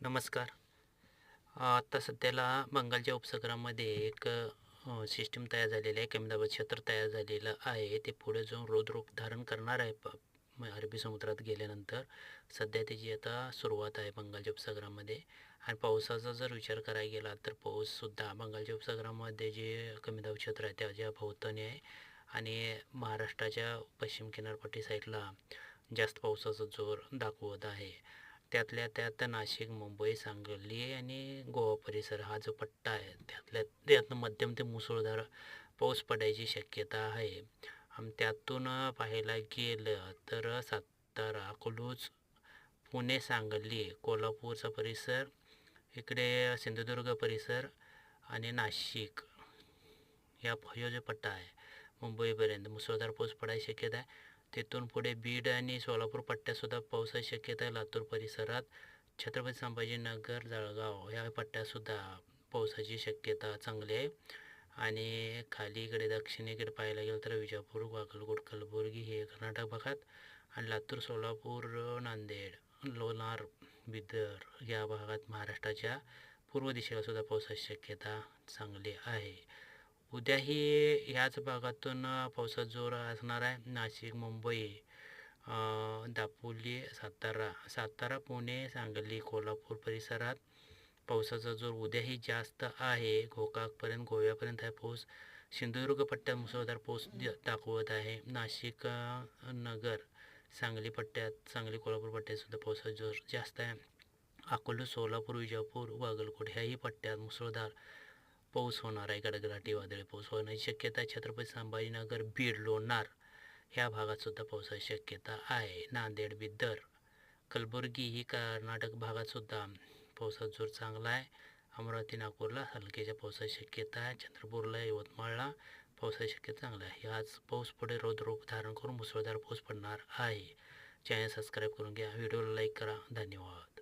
नमस्कार. आता सध्याला बंगालच्या उपसागरामध्ये एक सिस्टीम तयार झालेली आहे. कमी दाबाचं क्षेत्र तयार झालेलं आहे. ते पुढे जाऊन रोधरूप धारण करणार आहे. प अरबी समुद्रात गेल्यानंतर सध्या त्याची आता सुरुवात आहे बंगालच्या उपसागरामध्ये. आणि पावसाचा जर विचार करायला गेला तर पाऊससुद्धा बंगालच्या उपसागरामध्ये जे कमी दाब क्षेत्र आहे त्याच्या भोवताने आहे. आणि महाराष्ट्राच्या पश्चिम किनारपट्टी साईडला जास्त पावसाचा जोर दाखवत आहे. त्यातल्या त्यात नाशिक मुंबई सांगली आणि गोवा परिसर हा जो पट्टा आहे त्यातल्या त्यातनं मध्यम ते मुसळधार पाऊस पडायची शक्यता आहे. आणि त्यातून पाहायला गेलं तर सातारा अकलूज पुणे सांगली कोल्हापूरचा परिसर इकडे सिंधुदुर्ग परिसर आणि नाशिक या ह्यो जो पट्टा आहे मुंबईपर्यंत मुसळधार पाऊस पडायची शक्यता आहे. तिथून पुढे बीड आणि सोलापूर पट्ट्यातसुद्धा पावसाची शक्यता आहे लातूर परिसरात. छत्रपती संभाजीनगर जळगाव ह्या पट्ट्यातसुद्धा पावसाची शक्यता चांगली आहे. आणि खाली इकडे दक्षिणेकडे पाहायला गेलं तर विजापूर बागलकोट कलबुर्गी हे कर्नाटक भागात आणि लातूर सोलापूर नांदेड लोणार बिदर या भागात महाराष्ट्राच्या पूर्व दिशेला सुद्धा पावसाची शक्यता चांगली आहे. उद्याही ह्याच भागातून पावसाचा जोर असणार आहे. नाशिक मुंबई दापोली सातारा सातारा पुणे सांगली कोल्हापूर परिसरात पावसाचा जोर उद्याही जास्त आहे. गोकाकपर्यंत गोव्यापर्यंत आहे पाऊस सिंधुदुर्ग पट्ट्यात मुसळधार पाऊस द- दाखवत आहे. नाशिक नगर सांगली पट्ट्यात सांगली कोल्हापूर पट्ट्यात सुद्धा पावसाचा जोर जास्त आहे. अकोला सोलापूर विजापूर बागलकोट ह्याही पट्ट्यात मुसळधार पाऊस होणार आहे गडगडाटी वादळी पाऊस होण्याची शक्यता छत्रपती संभाजीनगर बीड लोणार ह्या भागात सुद्धा पावसाची शक्यता आहे. नांदेड बिदर कलबुर्गी ही कर्नाटक भागात सुद्धा पावसाचा जोर चांगला आहे. अमरावती नागपूरला हलक्याच्या पावसाची शक्यता आहे. चंद्रपूरला यवतमाळला पावसाची शक्यता चांगली आहे. ह्याच पाऊस पुढे रौद्ररूप धारण करून मुसळधार पाऊस पडणार आहे. चॅनल सबस्क्राईब करून घ्या. व्हिडिओला लाईक करा. धन्यवाद.